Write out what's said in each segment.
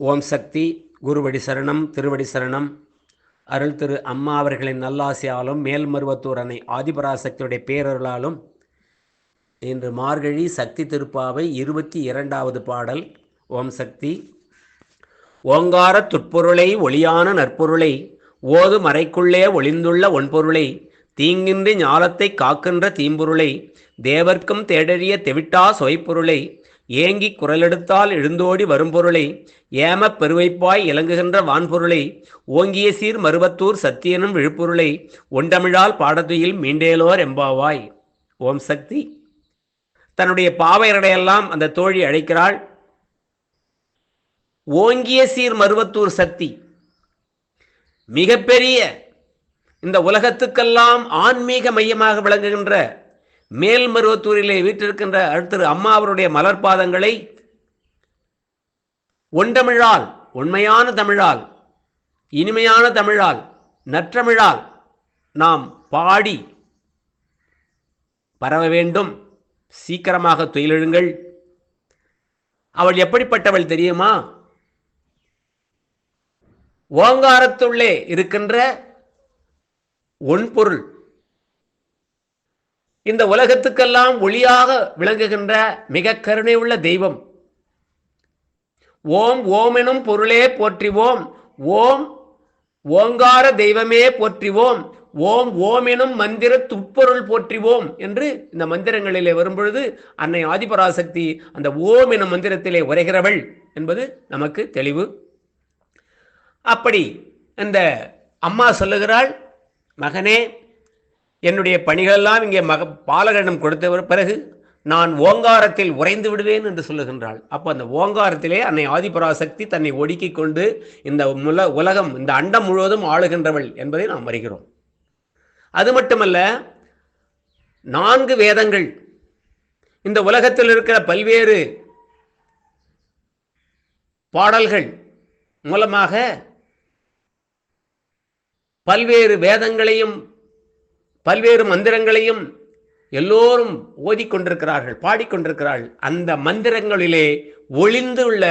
ஓம் சக்தி குருவடி சரணம் திருவடி சரணம். அருள் திரு அம்மா அவர்களின் நல்லாசியாலும் மேல்மருவத்தூர் அணை ஆதிபராசக்தியுடைய பேரருளாலும் இன்று மார்கழி சக்தி திருப்பாவை இருபத்தி இரண்டாவது பாடல் ஓம் சக்தி. ஓங்கார துட்பொருளை ஒளியான நற்பொருளை ஓது மறைக்குள்ளே ஒளிந்துள்ள ஒன்பொருளை தீங்கின்றி ஞாலத்தை காக்கின்ற தீம்பொருளை தேவர்க்கும் தேடறிய தெவிட்டா சொய்ப்பொருளை ஏங்கி குரலெடுத்தால் எழுந்தோடி வரும்பொருளை ஏமப் பெருவைப்பாய் இலங்குகின்ற வான்பொருளை ஓங்கிய சீர் மருவத்தூர் சத்தியனும் விழுப்பொருளை ஒண்டமிழால் பாடத்துயில் மீண்டேலோர் எம்பாவாய். ஓம் சக்தி. தன்னுடைய பாவையரடையெல்லாம் அந்த தோழி அழைக்கிறாள். ஓங்கிய சீர் மருவத்தூர் சக்தி. மிகப்பெரிய இந்த உலகத்துக்கெல்லாம் ஆன்மீக மையமாக விளங்குகின்ற மேல்மருவத்தூரிலே வீற்றிருக்கின்ற அடுத்த அம்மா அவருடைய மலர்பாதங்களை ஒன்றமிழால் உண்மையான தமிழால் இனிமையான தமிழால் நற்றமிழால் நாம் பாடி பரவ வேண்டும். சீக்கிரமாக துயிலெழுங்கள். அவள் எப்படிப்பட்டவள் தெரியுமா? ஓங்காரத்துள்ளே இருக்கின்ற ஒன்பொருள் இந்த உலகத்துக்கெல்லாம் ஒளியாக விளங்குகின்ற மிக கருணை உள்ள தெய்வம். ஓம் ஓம் எனும் பொருளே போற்றிவோம். ஓம் ஓங்கார தெய்வமே போற்றிவோம். ஓம் ஓம் எனும் மந்திர துப்பொருள் போற்றிவோம் என்று இந்த மந்திரங்களிலே வரும்பொழுது அன்னை ஆதிபராசக்தி அந்த ஓம் எனும் மந்திரத்திலே உரைகிறவள் என்பது நமக்கு தெளிவு. அப்படி இந்த அம்மா சொல்லுகிறாள் மகனே என்னுடைய பணிகளெல்லாம் இங்கே மக பாலகனிடம் கொடுத்த பிறகு நான் ஓங்காரத்தில் உறைந்து விடுவேன் என்று சொல்லுகின்றாள். அப்போ அந்த ஓங்காரத்திலே அன்னை ஆதிபராசக்தி தன்னை ஒடுக்கி கொண்டு இந்த முல உலகம் இந்த அண்டம் முழுவதும் ஆளுகின்றவள் என்பதை நாம் அறிகிறோம். அது மட்டுமல்ல நான்கு வேதங்கள். இந்த உலகத்தில் இருக்கிற பல்வேறு பாடல்கள் மூலமாக பல்வேறு வேதங்களையும் பல்வேறு மந்திரங்களையும் எல்லோரும் ஓதிக்கொண்டிருக்கிறார்கள் பாடிக்கொண்டிருக்கிறார்கள். அந்த மந்திரங்களிலே ஒளிந்துள்ள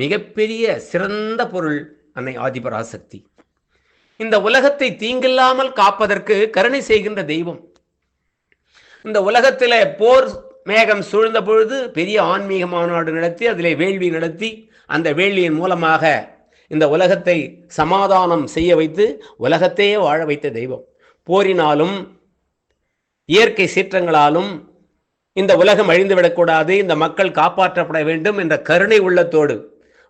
மிகப்பெரிய சிறந்த பொருள் அன்னை ஆதிபராசக்தி. இந்த உலகத்தை தீங்கில்லாமல் காப்பதற்கு கருணை செய்கின்ற தெய்வம். இந்த உலகத்தில் போர் மேகம் சூழ்ந்த பொழுது பெரிய ஆன்மீக மாநாடு நடத்தி அதிலே வேள்வி நடத்தி அந்த வேள்வியின் மூலமாக இந்த உலகத்தை சமாதானம் செய்ய வைத்து உலகத்தையே வாழ வைத்த தெய்வம். போரினாலும் இயற்கை சீற்றங்களாலும் இந்த உலகம் அழிந்துவிடக்கூடாது இந்த மக்கள் காப்பாற்றப்பட வேண்டும் என்ற கருணை உள்ளத்தோடு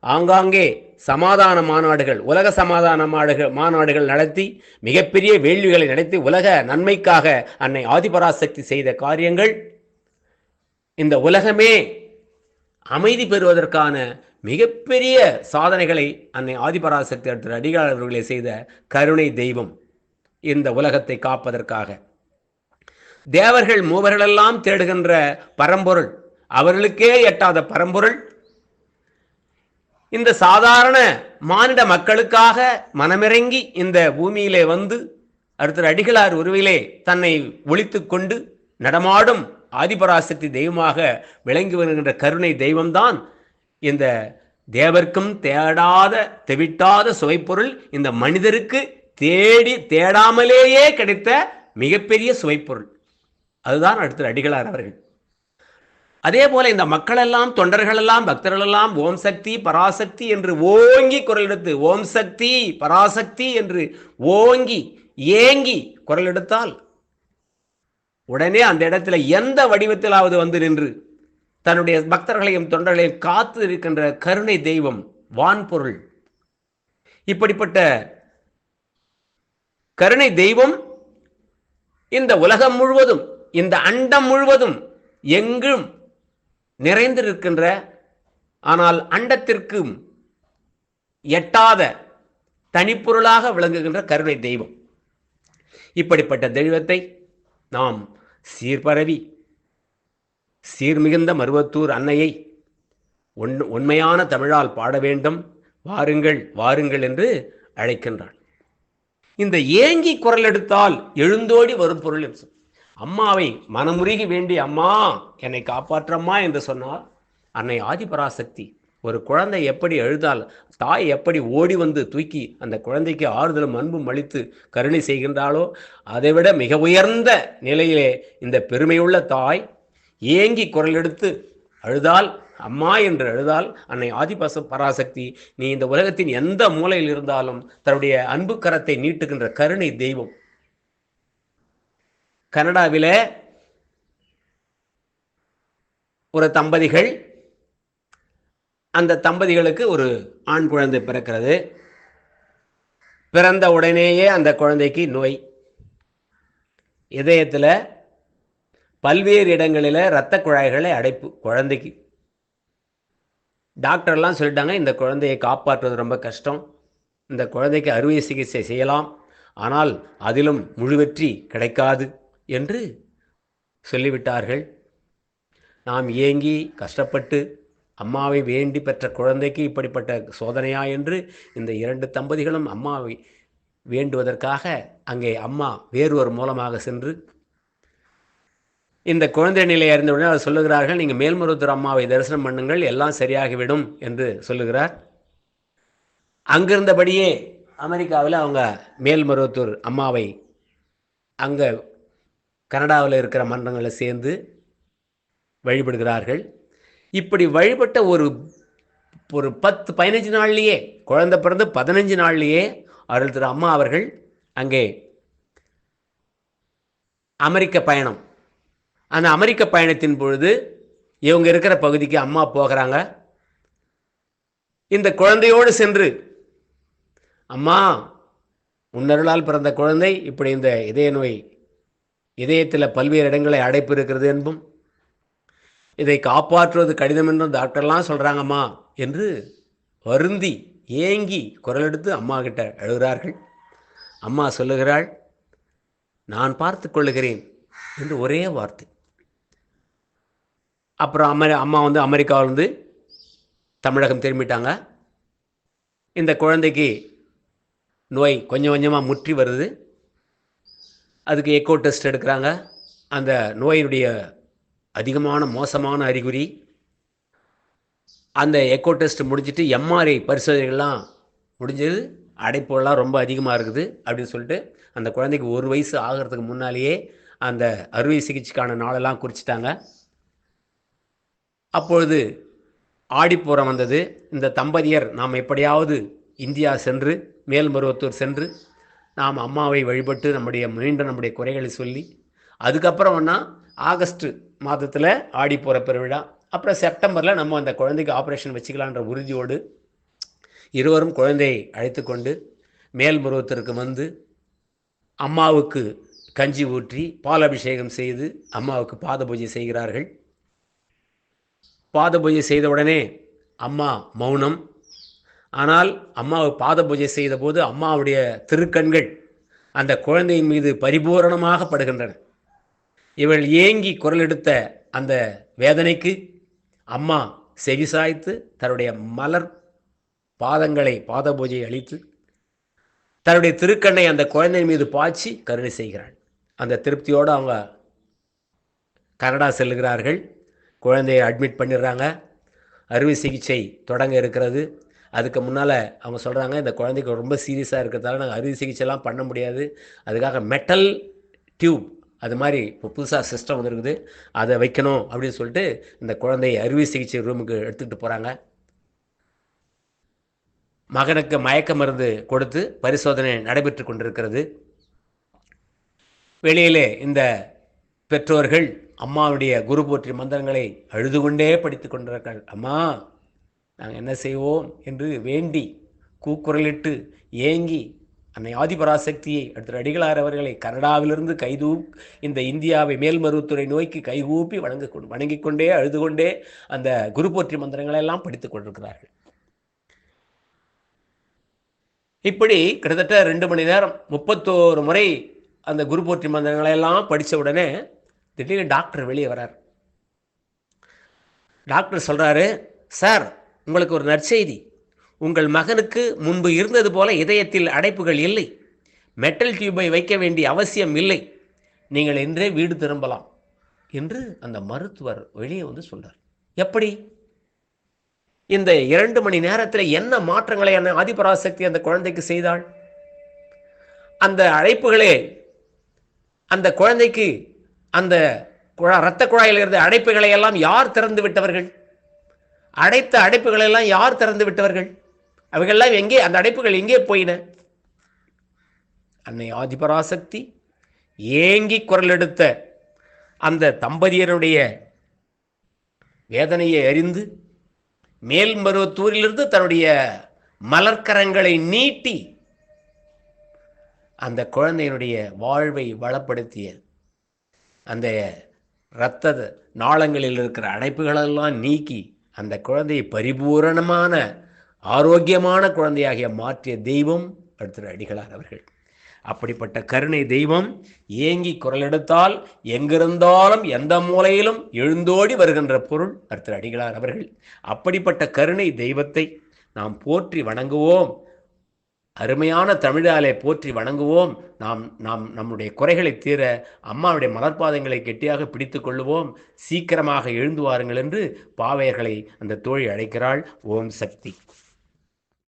ஆங்காங்கே சமாதான மாநாடுகள் உலக சமாதான மாடுகள் மாநாடுகள் நடத்தி மிகப்பெரிய வேள்விகளை நடத்தி உலக நன்மைக்காக அன்னை ஆதிபராசக்தி செய்த காரியங்கள் இந்த உலகமே அமைதி பெறுவதற்கான மிகப்பெரிய சாதனைகளை அன்னை ஆதிபராசக்தி அடுத்த அடிகார் அவர்களை செய்த கருணை தெய்வம். இந்த உலகத்தை காப்பதற்காக. தேவர்கள் மூவர்களெல்லாம் தேடுகின்ற பரம்பொருள் அவர்களுக்கே எட்டாத பரம்பொருள். இந்த சாதாரண மானிட மக்களுக்காக மனமிறங்கி இந்த பூமியிலே வந்து அடுத்த அடிகளார் உருவிலே தன்னை ஒழித்து கொண்டு நடமாடும் ஆதிபராசக்தி தெய்வமாக விளங்கி வருகின்ற கருணை தெய்வம்தான் இந்த தேவர்க்கும் தேடாத தெவிட்டாத சுவைப்பொருள் இந்த மனிதருக்கு தேடி தேடாமலேயே கிடைத்த மிகப்பெரிய சுவைப்பொருள். அதுதான் அடுத்த அடிகளார் அவர்கள். அதே போல இந்த மக்களெல்லாம் தொண்டர்களெல்லாம் பக்தர்களெல்லாம் ஓம் சக்தி பராசக்தி என்று ஓங்கி குரல் எடுத்து ஓம் சக்தி பராசக்தி என்று ஓங்கி ஏங்கி குரல் எடுத்தால் உடனே அந்த இடத்துல எந்த வடிவத்திலாவது வந்து நின்று தன்னுடைய பக்தர்களையும் தொண்டர்களையும் காத்து இருக்கின்ற கருணை தெய்வம் வான்பொருள். இப்படிப்பட்ட கருணை தெய்வம் இந்த உலகம் முழுவதும் இந்த அண்டம் முழுவதும் எங்கும் நிறைந்திருக்கின்ற ஆனால் அண்டத்திற்கும் எட்டாத தனிப்பொருளாக விளங்குகின்ற கருணை தெய்வம். இப்படிப்பட்ட தெய்வத்தை நாம் சீர்பரவி சீர்மிகுந்த மருவத்தூர் அன்னையை உண் உண்மையான தமிழால் பாட வேண்டும் வாருங்கள் வாருங்கள் என்று அழைக்கின்றான். இந்த ஏங்கி குரல் எடுத்தால் எழுந்தோடி வரும் பொருள் என்று அம்மாவை மனமுருகி வேண்டி அம்மா என்னை காப்பாற்றம்மா என்று சொன்னார் அன்னை ஆதிபராசக்தி ஒரு குழந்தை எப்படி அழுதால் தாய் எப்படி ஓடி வந்து தூக்கி அந்த குழந்தைக்கு ஆறுதலும் அன்பும் அளித்து கருணை செய்கின்றாளோ அதைவிட மிக உயர்ந்த நிலையிலே இந்த பெருமையுள்ள தாய் ஏங்கி குரல் எடுத்து அழுதால் அம்மா என்று அழுதால் அன்னை ஆதிபச பராசக்தி நீ இந்த உலகத்தின் எந்த மூலையில் இருந்தாலும் தன்னுடைய அன்பு கரத்தை நீட்டுகின்ற கருணை தெய்வம். கனடாவில் ஒரு தம்பதிகள் அந்த தம்பதிகளுக்கு ஒரு ஆண் குழந்தை பிறக்கிறது. பிறந்த உடனேயே அந்த குழந்தைக்கு நோய். இதயத்தில் பல்வேறு இடங்களில் இரத்த குழாய்களை அடைப்பு குழந்தைக்கு. டாக்டர்லாம் சொல்லிட்டாங்க இந்த குழந்தையை காப்பாற்றுவது ரொம்ப கஷ்டம். இந்த குழந்தைக்கு அறுவை சிகிச்சை செய்யலாம். ஆனால் அதிலும் முழு வெற்றி கிடைக்காது என்று சொல்லிவிட்டார்கள். நாம் ஏங்கி கஷ்டப்பட்டு அம்மாவை வேண்டி பெற்ற குழந்தைக்கு இப்படிப்பட்ட சோதனையா என்று இந்த இரண்டு தம்பதிகளும் அம்மாவை வேண்டுவதற்காக அங்கே அம்மா வேறொரு மூலமாக சென்று இந்த குழந்தை நிலை அறிந்தவுடனே அவர் சொல்லுகிறார்கள் நீங்கள் மேல்மருவத்தூர் அம்மாவை தரிசனம் பண்ணுங்கள் எல்லாம் சரியாகிவிடும் என்று சொல்லுகிறார். அங்கிருந்தபடியே அமெரிக்காவில் அவங்க மேல்மருவத்தூர் அம்மாவை அங்கே கனடாவில் இருக்கிற மன்றங்களை சேர்ந்து வழிபடுகிறார்கள். இப்படி வழிபட்ட ஒரு ஒரு பத்து பதினஞ்சு நாள்லேயே குழந்தை பிறந்து பதினஞ்சு நாள்லேயே அருள் திரு அம்மா அவர்கள் அங்கே அமெரிக்க பயணம் அந்த அமெரிக்க பயணத்தின் பொழுது இவங்க இருக்கிற பகுதிக்கு அம்மா போகிறாங்க. இந்த குழந்தையோடு சென்று அம்மா உன்னருளால் பிறந்த குழந்தை இப்படி இந்த இதய நோய் இதயத்தில் பல்வேறு இடங்களை அடைப்பு இருக்கிறது என்பும் இதை காப்பாற்றுவது கடினம் என்றும் டாக்டர்லாம் சொல்கிறாங்கம்மா என்று வருந்தி ஏங்கி குரல் எடுத்து அம்மா கிட்ட எழுகிறார்கள் அம்மா சொல்லுகிறாள் நான் பார்த்து கொள்ளுகிறேன் என்று ஒரே வார்த்தை. அப்புறம் அமெரி அம்மா வந்து அமெரிக்காவிலேருந்து தமிழகம் திரும்பிட்டாங்க. இந்த குழந்தைக்கு நோய் கொஞ்சம் கொஞ்சமாக முற்றி வருது. அதுக்கு எக்கோ டெஸ்ட் எடுக்கிறாங்க. அந்த நோயினுடைய அதிகமான மோசமான அறிகுறி. அந்த எக்கோ டெஸ்ட் முடிஞ்சிட்டு எம்ஆர்ஐ பரிசோதனைகள்லாம் முடிஞ்சது. அடைப்புலாம் ரொம்ப அதிகமாக இருக்குது அப்படின்னு சொல்லிட்டு அந்த குழந்தைக்கு ஒரு வயசு ஆகிறதுக்கு முன்னாலேயே அந்த அறுவை சிகிச்சைக்கான நாளெல்லாம் குறிச்சிட்டாங்க. அப்பொழுது ஆடிப்பூரம் வந்தது. இந்த தம்பதியர் நாம் எப்படியாவது இந்தியா சென்று மேல்மருவத்தூர் சென்று நாம் அம்மாவை வழிபட்டு நம்முடைய மீண்டும் நம்முடைய குறைகளை சொல்லி அதுக்கப்புறம்னா ஆகஸ்ட் மாதத்தில் ஆடிப்புற பெருவிழா. அப்புறம் செப்டம்பரில் நம்ம அந்த குழந்தைக்கு ஆப்ரேஷன் வச்சுக்கலான்ற உறுதியோடு இருவரும் குழந்தையை அழைத்து கொண்டு மேல்மருவத்திற்கு வந்து அம்மாவுக்கு கஞ்சி ஊற்றி பால் அபிஷேகம் செய்து அம்மாவுக்கு பாத பூஜை செய்கிறார்கள். பாத பூஜை செய்த உடனே அம்மா மௌனம். ஆனால் அம்மாவை பாத பூஜை செய்த போது அம்மாவுடைய திருக்கண்கள் அந்த குழந்தையின் மீது பரிபூரணமாக படுகின்றன. இவள் ஏங்கி குரல் எடுத்த அந்த வேதனைக்கு அம்மா செவிசாய்த்து தன்னுடைய மலர் பாதங்களை பாத பூஜை அளித்து தன்னுடைய திருக்கண்ணை அந்த குழந்தையின் மீது பாய்ச்சி கருணை செய்கிறாள். அந்த திருப்தியோடு அவங்க கனடா செல்கிறார்கள். குழந்தையை அட்மிட் பண்ணிடுறாங்க. அறுவை சிகிச்சை தொடங்க இருக்கிறது. அதுக்கு முன்னால் அவங்க சொல்கிறாங்க இந்த குழந்தைக்கு ரொம்ப சீரியஸாக இருக்கிறதால நாங்கள் அறுவை சிகிச்சைலாம் பண்ண முடியாது. அதுக்காக மெட்டல் டியூப் அது மாதிரி இப்போ புதுசாக சிஸ்டம் வந்துருக்குது. அதை வைக்கணும் அப்படின்னு சொல்லிட்டு இந்த குழந்தையை அறுவை சிகிச்சை ரூமுக்கு எடுத்துக்கிட்டு போகிறாங்க மகனுக்கு மயக்க மருந்து கொடுத்து பரிசோதனை நடைபெற்று கொண்டிருக்கிறது. வெளியிலே இந்த பெற்றோர்கள் அம்மாவுடைய குரு போற்றி மந்திரங்களை அழுது கொண்டே படித்து கொண்டிருக்கிறார்கள். அம்மா நாங்கள் என்ன செய்வோம் என்று வேண்டி கூக்குரலிட்டு ஏங்கி அன்னை ஆதிபராசக்தியை அடுத்த அடிகளார் அவர்களை கனடாவிலிருந்து கைதூ இந்த இந்தியாவை மேல்மருவத்துறை நோய்க்கு கைகூப்பி வணங்க வணங்கிக் கொண்டே அழுது கொண்டே அந்த குரு போற்றி மந்திரங்களை எல்லாம் படித்துக் கொண்டிருக்கிறார்கள். இப்படி கிட்டத்தட்ட ரெண்டு மணி நேரம் முப்பத்தோரு முறை அந்த குரு போற்றி மந்திரங்களை எல்லாம் படித்த உடனே திடீர்னு டாக்டர் வெளியே வரார். டாக்டர் சொல்கிறாரு சார் உங்களுக்கு ஒரு நற்செய்தி. உங்கள் மகனுக்கு முன்பு இருந்தது போல இதயத்தில் அடைப்புகள் இல்லை. மெட்டல் டியூபை வைக்க வேண்டிய அவசியம் இல்லை. நீங்கள் இன்றே வீடு திரும்பலாம். என்று அந்த மருத்துவர் வெளியே வந்து சொல்றார். எப்படி? இந்த இரண்டு மணி நேரத்தில் என்ன மாற்றங்களை என்ன ஆதிபராசக்தி அந்த குழந்தைக்கு செய்தாள்? அந்த அழைப்புகளே அந்த குழந்தைக்கு அந்த குழா இரத்த குழாயில் இருந்த அடைப்புகளை எல்லாம் யார் திறந்து விட்டவர்கள்? அடைத்த அடைப்புகளை எல்லாம் யார் திறந்து விட்டவர்கள்? அவைகள்லாம் எங்கே அந்த அடைப்புகள் எங்கே போயின? அன்னை ஆதிபராசக்தி ஏங்கி குரல் எடுத்த அந்த தம்பதியருடைய வேதனையை அறிந்து மேல்மருவத்தூரிலிருந்து தன்னுடைய மலர்க்கரங்களை நீட்டி அந்த குழந்தையினுடைய வாழ்வை வளப்படுத்திய அந்த இரத்த நாளங்களில் இருக்கிற அடைப்புகளெல்லாம் நீக்கி அந்த குழந்தையை பரிபூரணமான ஆரோக்கியமான குழந்தையாகிய மாற்றிய தெய்வம் அடுத்த அடிகளார் அவர்கள். அப்படிப்பட்ட கருணை தெய்வம் ஏங்கி குரல் எடுத்தால் எங்கிருந்தாலும் எந்த மூலையிலும் எழுந்தோடி வருகின்ற பொருள் அடுத்த அடிகளார் அவர்கள். அப்படிப்பட்ட கருணை தெய்வத்தை நாம் போற்றி வணங்குவோம். அருமையான தமிழாலே போற்றி வணங்குவோம். நாம் நாம் நம்முடைய குறைகளை தீர அம்மாவுடைய மலர்பாதங்களை கெட்டியாக பிடித்து கொள்ளுவோம். சீக்கிரமாக எழுந்து வாருங்கள் என்று பாவையர்களை அந்த தோழி அழைக்கிறாள். ஓம் சக்தி.